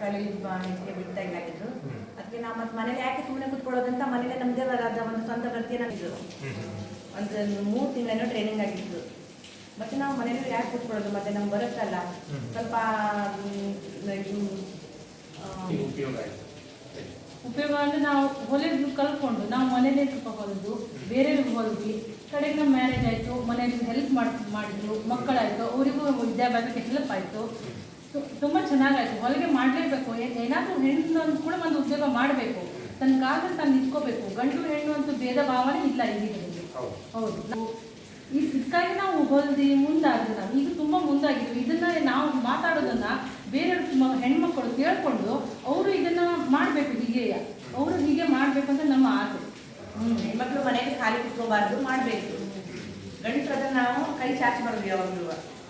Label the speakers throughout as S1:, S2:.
S1: Khaleej ಬಾಣಿಗೆ ಬಿಡ್ತಾ ಇಲ್ಲ ಆಗಿದ್ರು ಅದಕ್ಕೆ ನಾವು ಮತ್ತೆ ಮನೇಲಿ ಯಾಕೆ ಸುಮ್ಮನೆ ಕುತ್ಕೊಳ್ಳೋದಂತ ಮನೇಲೆ ನಮ್ಮದೇ ಆದ ಒಂದು ಸ್ವಂತ ವೃತ್ತಿಯನ್ನು ಇದು. ಒಂದು ಮೂರು ತಿಂಗಳೇನೋ ಟ್ರೈನಿಂಗ್ ಆಗಿತ್ತು. ಮತ್ತೆ ನಾವು ಮನೇಲಿ ಯಾಕೆ ಕುತ್ಕೊಳ್ಳೋದು? ಮತ್ತೆ ನಮ್ಗೆ ಬರುತ್ತಲ್ಲ. ಸ್ವಲ್ಪ ಮ್, ಇದು ಆ,
S2: ಉಪಯೋಗ
S3: ಉಪಯೋಗ ಅಂದ್ರೆ ನಾವು ಹೊಲಿದು ಕಲ್ತ್ಕೊಂಡು ನಾವು ಮನೇಲೆ ಸ್ವಲ್ಪ ಹೊಲಿದು ಬೇರೆಯವ್ರಿಗೆ ಹೊಲಿದ್ವಿ ಕಡೆಗೆ ನಮ್ಮ ಮ್ಯಾರೇಜ್ ಆಯಿತು ಮನೆಯಲ್ಲಿ ಹೆಲ್ಪ್ ಮಾಡಿ ಮಾಡಿದ್ರು ಮಕ್ಕಳಾಯಿತು ಅವರಿಗೂ ವಿದ್ಯಾಭ್ಯಾಸಕ್ಕೆ ಹೆಲ್ಪ್ ಆಯಿತು. ತುಂಬ ಚೆನ್ನಾಗಾಯ್ತು. ಹೊಲಿಗೆ ಮಾಡಲೇಬೇಕು. ಏನಾದರೂ ಹೆಣ್ಣು ಕೂಡ ಒಂದು ಉದ್ಯೋಗ ಮಾಡಬೇಕು. ತನ್ನ ಕಾಲದಲ್ಲಿ ತಾನು ನಿಂತ್ಕೋಬೇಕು. ಗಂಡು ಹೆಣ್ಣು ಅಂತ ಭೇದ ಭಾವನೆ ಇಲ್ಲ ಈಗಿನಲ್ಲಿ
S2: ಹೌದು.
S3: ನಾವು ಇದ್- ಇದಕ್ಕಾಗಿ ನಾವು ಹೊಲ್ದಿ ಮುಂದಾದ್ರು ನಾವು ಈಗ ತುಂಬಾ ಮುಂದಾಗಿದ್ವಿ. ಇದನ್ನ ನಾವು ಮಾತಾಡೋದನ್ನ ಬೇರೆ ಹೆಣ್ಮಕ್ಳು ಕೇಳ್ಕೊಂಡು ಅವರು ಇದನ್ನ ಮಾಡ್ಬೇಕು ಹೀಗೆ. ಅವರು ಹೀಗೆ ಮಾಡ್ಬೇಕು ಅಂತ ನಮ್ಮ ಆಸೆ.
S1: ಹ್ಮ್. ಹೆಣ್ಮಕ್ಳು ಮನೆಗೆ ಖಾಲಿ ಕುತ್ಕೋಬಾರ್ದು ಮಾಡಬೇಕು. ಗಂಡಸ್ರದ ನಾವು ಕೈ ಚಾಚಬಾರ್ದು ಯಾವಾಗಲೂ.
S2: ಹೌದು
S1: ಹಾಂ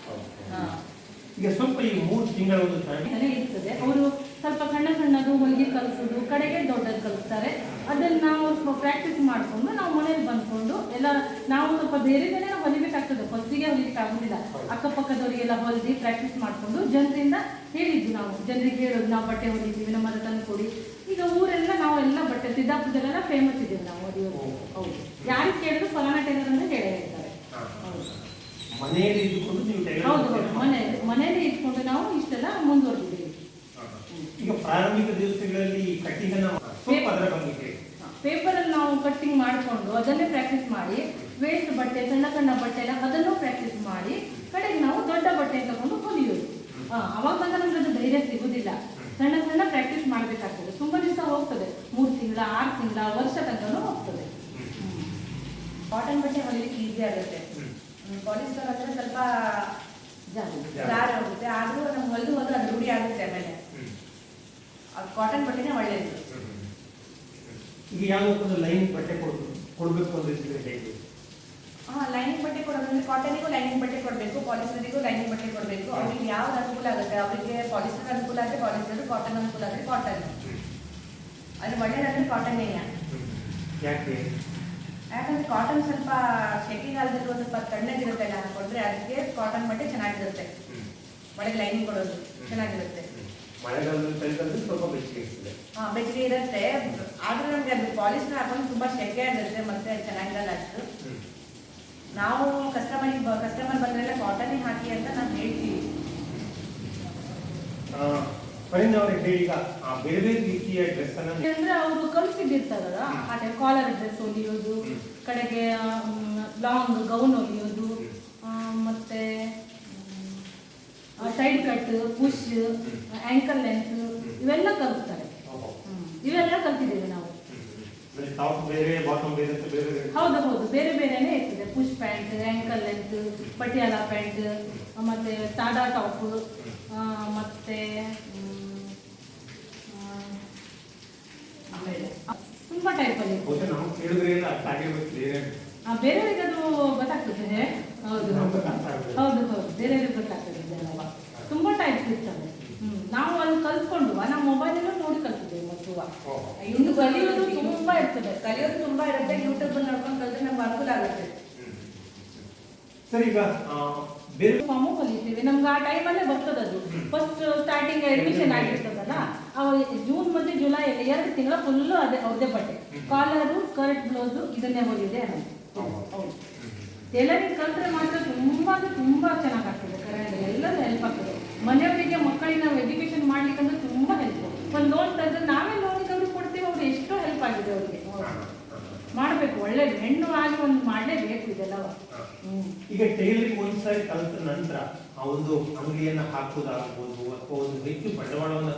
S2: ಈಗ ಸ್ವಲ್ಪ ಈ ಮೂರು ತಿಂಗಳ ಒಂದು
S3: ಅಂತಾನೆ ಇರ್ತದೆ. ಅವರು ಸ್ವಲ್ಪ ಸಣ್ಣ ಸಣ್ಣದು ಹೊಲಿಗೆ ಕಲಿಸೋದು ಕಡೆಗೆ ದೊಡ್ಡದು ಕಲಿಸ್ತಾರೆ. ಅದನ್ನು ನಾವು ಸ್ವಲ್ಪ ಪ್ರಾಕ್ಟೀಸ್ ಮಾಡಿಕೊಂಡು ನಾವು ಮನೇಲಿ ಬಂದ್ಕೊಂಡು ಎಲ್ಲ ನಾವು ಸ್ವಲ್ಪ ಬೇರೆ ಬೇರೆ ಹೊಲಿಬೇಕಾಗ್ತದೆ. ಫಸ್ಟಿಗೆ ಹೊಲಿಕ್ಕೆ ಆಗೋದಿಲ್ಲ. ಅಕ್ಕಪಕ್ಕದವರಿಗೆಲ್ಲ ಹೊಲಿದು ಪ್ರಾಕ್ಟೀಸ್ ಮಾಡಿಕೊಂಡು ಜನರಿಂದ ಹೇಳಿದ್ವಿ ನಾವು. ಜನರಿಗೆ ಹೇಳೋದು ನಾವು ಬಟ್ಟೆ ಹೊಲಿದ್ದೀವಿ ನಮ್ಮ ಹತ್ರ ತಂದು ಕೊಡಿ. ಈಗ ಊರೆಲ್ಲ ನಾವೆಲ್ಲ ಬಟ್ಟೆ ಸಿದ್ದಾಪುರದಲ್ಲೆಲ್ಲ ಫೇಮಸ್ ಇದ್ದೀವಿ ನಾವು ಹೊಲಿಯೋದು ಹೌದು. ಯಾರಿಗೆ ಕೇಳಿದ್ರು ಫಲಾನ ಟೈಲರ್ ಹೌದು
S2: ಮನೆಯಲ್ಲಿ ಇದ್ದುಕೊಂಡು ನೀವು
S3: ಹೌದು ಹೌದು. ಮನೆ ಮನೆಯಲ್ಲೇ ಇಟ್ಕೊಂಡು ನಾವು ಇಷ್ಟೆಲ್ಲ ಮುಂದುವರೆದಿದ್ದೇವೆ.
S2: ಈಗ ಪ್ರಾರಂಭಿಕ ದಿವಸಗಳಲ್ಲಿ ಈ ಕಟ್ಟಿಂಗ್ ಅನ್ನ ಸ್ವಲ್ಪ ಅದರ ಬಗ್ಗೆ
S3: ಪೇಪರಲ್ಲಿ ನಾವು ಕಟ್ಟಿಂಗ್ ಮಾಡಿಕೊಂಡು ಅದನ್ನೇ ಪ್ರಾಕ್ಟೀಸ್ ಮಾಡಿ ವೇಸ್ಟ್ ಬಟ್ಟೆ ಸಣ್ಣ ಸಣ್ಣ ಬಟ್ಟೆ ಎಲ್ಲ ಅದನ್ನು ಪ್ರಾಕ್ಟೀಸ್ ಮಾಡಿ ಕಡೆಗೆ ನಾವು ದೊಡ್ಡ ಬಟ್ಟೆ ತಗೊಂಡು ಹೊಲಿಯೋದು. ಆ ಅವಾಗ ನಮ್ಗೆ ಅದು ಧೈರ್ಯ ಸಿಗುದಿಲ್ಲ. ಸಣ್ಣ ಸಣ್ಣ ಪ್ರಾಕ್ಟೀಸ್ ಮಾಡಬೇಕಾಗ್ತದೆ. ತುಂಬಾ ದಿವಸ ಹೋಗ್ತದೆ. ಮೂರು ತಿಂಗಳ ಆರು ತಿಂಗಳ ವರ್ಷ ತನಕನೂ ಹೋಗ್ತದೆ.
S1: ಕಾಟನ್ ಬಟ್ಟೆ ಹೊಲಿಲಿಕ್ಕೆ ಈಸಿ ಆಗುತ್ತೆ. ಪಾಲಿಸ್ಟರ್ ಅಂದ್ರೆ ಸ್ವಲ್ಪ ಜಾರ ಹೋಗುತ್ತೆ ಆದ್ರೂ ನಮ್ಗೆ ಹೊಲಿದು ಹೋದ್ರೆ ಅದು ರೂಢಿ ಆಗುತ್ತೆ ಆಮೇಲೆ. ಅದು ಕಾಟನ್ ಬಟ್ಟೆನೇ ಒಳ್ಳೇದು.
S2: ಈಗ ಯಾವುದಕ್ಕೊಂದು ಲೈನ್ ಬಟ್ಟೆ ಕೊಡ್ ಕೊಡ್ಬೇಕು
S1: ಹಾಂ ಲೈನಿಂಗ್ ಬಟ್ಟೆ ಕೊಡೋದಂದ್ರೆ ಕಾಟನಿಗೂ ಲೈನಿಂಗ್ ಬಟ್ಟೆ ಕೊಡಬೇಕು ಪಾಲಿಸ್ಟರಿಗೂ ಲೈನಿಂಗ್ ಬಟ್ಟೆ ಕೊಡಬೇಕು. ಅವ್ರಿಗೆ ಯಾವ್ದು ಅನುಕೂಲ ಆಗುತ್ತೆ? ಅವರಿಗೆ ಪಾಲಿಸ್ಟರ್ ಅನುಕೂಲ ಆದರೆ ಪಾಲಿಸ್ಟರ್ ಕಾಟನ್ ಅನುಕೂಲ ಆದರೆ ಕಾಟನ್ ಅದು ಒಳ್ಳೇದಂದ್ರೆ ಕಾಟನ್ನೇ
S2: ಯಾಕೆ?
S1: ಯಾಕಂದ್ರೆ ಕಾಟನ್ ಸ್ವಲ್ಪ ಶೆಕೆಗಾಲದಲ್ಲಿ ಒಂದು ಸ್ವಲ್ಪ ತಣ್ಣಗಿರುತ್ತೆ ಹಾಕೊಂಡ್ರೆ ಅದಕ್ಕೆ ಕಾಟನ್ ಬಟ್ಟೆ ಚೆನ್ನಾಗಿರುತ್ತೆ. ಒಳಗೆ ಲೈನಿಂಗ್ ಕೊಡೋದು ಚೆನ್ನಾಗಿರುತ್ತೆ.
S2: ಮಳೆಗಾಲದಲ್ಲಿ ಸ್ವಲ್ಪ ಬೆಚ್ಚಗೆ ಇರ್ತದೆ.
S1: ಹಾ ಬೆಚ್ಚಗೆ ಇರುತ್ತೆ. ಆದ್ರೂ ನಮ್ಗೆ ಅದು ಪಾಲಿಸ್ಟರ್ ಹಾಕೊಂಡು ತುಂಬಾ ಶೆಕೆ ಆಗಿರುತ್ತೆ ಮತ್ತೆ ಚೆನ್ನಾಗಿರಲ್ಲ ಅಷ್ಟು. ನಾವು ಕಸ್ಟಮರ್ ಕಸ್ಟಮರ್ ಬಂದ್ರೆಲ್ಲ ಕಾಟನ್ ಹಾಕಿ ಅಂತ ನಾವು ಹೇಳ್ತೀವಿ
S2: ಅವ್ರಿಗೆ ಹೇಳಿ ಈಗ ಆ ಬೇರೆ ಬೇರೆ ರೀತಿಯ ಡ್ರೆಸ್ ಅನ್ನ
S3: ಅಂದ್ರೆ ಅವರು ಕಲಿಸಿದ್ದಿರ್ತಾರಲ್ಲ ಅದೇ ಕಾಲರ್ ಡ್ರೆಸ್ ಹೊಲಿಯೋದು ಕಡೆಗೆ ಲಾಂಗ್ ಗೌನ್ ಹೊಲಿಯೋದು ಮತ್ತೆ side cut push ankle length ಇವೆಲ್ಲ ಕಲಿಸ್ತಾರೆ. ಇವೆಲ್ಲ ಕಲ್ತಿದ್ದೇವೆ ನಾವು. ಹೌದು ಹೌದು. ಬೇರೆ ಬೇರೆನೇ ಇರ್ತದೆ. Push pant ankle length Patiala pant ಮತ್ತೆ ಸಾದಾ ಟಾಪ್ ಮತ್ತೆ ಮ್, ಆ, ಆಮೇಲೆ ತುಂಬಾ
S2: ಟೈಪ್
S3: ಅಲ್ಲಿ ಬೇರೆಯವರಿಗೆ ಅದು ಗೊತ್ತಾಗ್ತದೆ. ಹೌದು ಹೌದು. ಹೌದು ಬೇರೆಯವ್ರಿಗೆ ಗೊತ್ತಾಗ್ತದೆ ತುಂಬಾ ಟೈಪ್ ಇರ್ತವೆ ಹ್ಮ್. ನಾವು ಅಲ್ಲಿ ಕಲ್ತ್ಕೊಂಡು ನಮ್ಮ ಮೊಬೈಲ್ ಮೊಬೈಲಲ್ಲೂ ನೋಡಿ ಕಲ್ತಿದ್ದೇವೆ ಮತ್ತು. ಇನ್ನು ಕಲಿಯೋದು ತುಂಬಾ ಇರ್ತದೆ.
S1: ಕಲಿಯೋದು ತುಂಬಾ ಇರುತ್ತೆ. ಯೂಟ್ಯೂಬ್ ನೋಡ್ಕೊಂಡು ಕಲಿದ್ರೆ ನಮ್ಗೆ ಅನುಕೂಲ ಆಗುತ್ತೆ.
S2: ಸರಿ ಈಗ ಬೇರೆ
S3: ಫಾರ್ಮು ಕಲಿತೀವಿ. ನಮ್ಗೆ ಆ ಟೈಮಲ್ಲೇ ಬರ್ತದೆ ಅದು ಫಸ್ಟ್ ಸ್ಟಾರ್ಟಿಂಗ್ ಅಡ್ಮಿಷನ್ ಆಗಿರ್ತದಲ್ಲ? ಜೂನ್ ಮತ್ತೆ ಜುಲೈ ಅಲ್ಲಿ ಎರಡು ತಿಂಗಳ ಫುಲ್ಲು ಅದೇ ಅವ್ರದೇ ಬಟ್ಟೆ. ಕಾಲರು ಸ್ಕರ್ಟ್ ಬ್ಲೌಸು ಇದನ್ನೇ ಹೋಗಿದೆ ಹೌದು. ಟೈಲರಿಂಗ್ ಕಲ್ತ್ರೆ ಮಾತ್ರ ತುಂಬಾ ಅಂದ್ರೆ ತುಂಬಾ ಚೆನ್ನಾಗಿ ಆಗ್ತದೆ ಕರೆಂಟ್ ಎಲ್ಲರೂ ಹೆಲ್ಪ್ ಆಗ್ತದೆ. ಮನೆಯವರಿಗೆ ಮಕ್ಕಳಿಗೆ ನಾವು ಎಜುಕೇಶನ್ ಮಾಡ್ಲಿಕ್ಕಂದ್ರೆ ತುಂಬಾ ಹೆಲ್ಪ್ ಒಂದು ಲೋನ್ ತಂದ್ರೆ ನಾವೇ ಲೋನ್ ಅವ್ರಿಗೆ ಕೊಡ್ತೀವಿ ಅವ್ರು ಎಷ್ಟೋ ಹೆಲ್ಪ್ ಆಗಿದೆ ಅವ್ರಿಗೆ. ಮಾಡಬೇಕು. ಒಳ್ಳೇದು. ಹೆಣ್ಣು ಆಗಿ ಒಂದು ಮಾಡಲೇಬೇಕು ಇದೆಲ್ಲ.
S2: ಈಗ ಟೈಲರಿಂಗ್ ಒಂದ್ಸಾರಿ ಕಲಿತ ನಂತರ ಆ ಒಂದು ಅಂಗಡಿಯನ್ನ ಹಾಕುವುದಾಗ್ಬೋದು ಅಥವಾ ಒಂದು ಹೆಚ್ಚು ಬಂಡವಾಳವನ್ನ